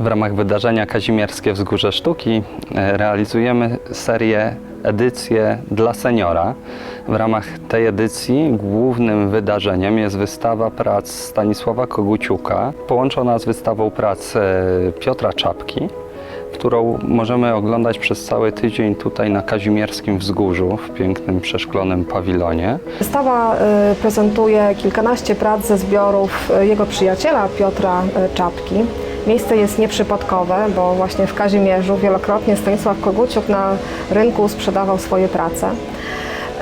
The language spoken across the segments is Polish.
W ramach wydarzenia Kazimierskie Wzgórze Sztuki e, realizujemy serię edycję dla seniora. W ramach tej edycji głównym wydarzeniem jest wystawa prac Stanisława Koguciuka, połączona z wystawą prac e, Piotra Czapki, którą możemy oglądać przez cały tydzień tutaj na Kazimierskim Wzgórzu w pięknym przeszklonym pawilonie. Wystawa y, prezentuje kilkanaście prac ze zbiorów jego przyjaciela Piotra Czapki. Miejsce jest nieprzypadkowe, bo właśnie w Kazimierzu wielokrotnie Stanisław Koguciuk na rynku sprzedawał swoje prace.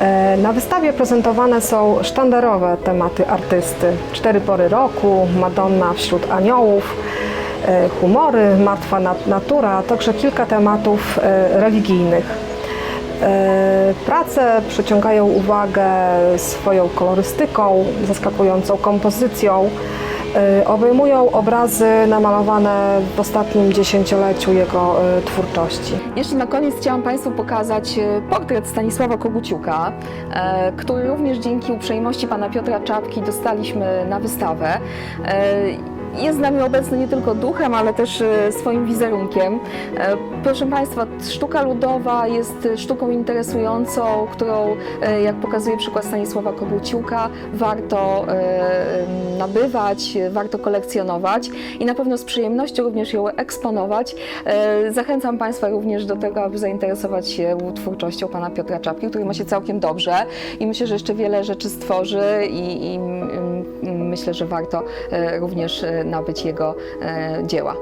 E, Na wystawie prezentowane są sztandarowe tematy artysty. Cztery pory roku, Madonna wśród aniołów, e, humory, martwa nat- natura, a także kilka tematów e, religijnych. Prace przyciągają uwagę swoją kolorystyką, zaskakującą kompozycją. E, Obejmują obrazy namalowane w ostatnim dziesięcioleciu jego e, twórczości. Jeszcze na koniec chciałam Państwu pokazać e, portret Stanisława Koguciuka, który również dzięki uprzejmości pana Piotra Czapki dostaliśmy na wystawę. Jest z nami obecny nie tylko duchem, ale też e, swoim wizerunkiem. E, Proszę Państwa, sztuka ludowa jest sztuką interesującą, którą, e, jak pokazuje przykład Stanisława Koguciuka, warto nabywać, warto kolekcjonować i na pewno z przyjemnością również ją eksponować. Zachęcam Państwa również do tego, aby zainteresować się twórczością pana Piotra Czapki, który ma się całkiem dobrze i myślę, że jeszcze wiele rzeczy stworzy i, i myślę, że warto e, również e, nabyć jego e, dzieła.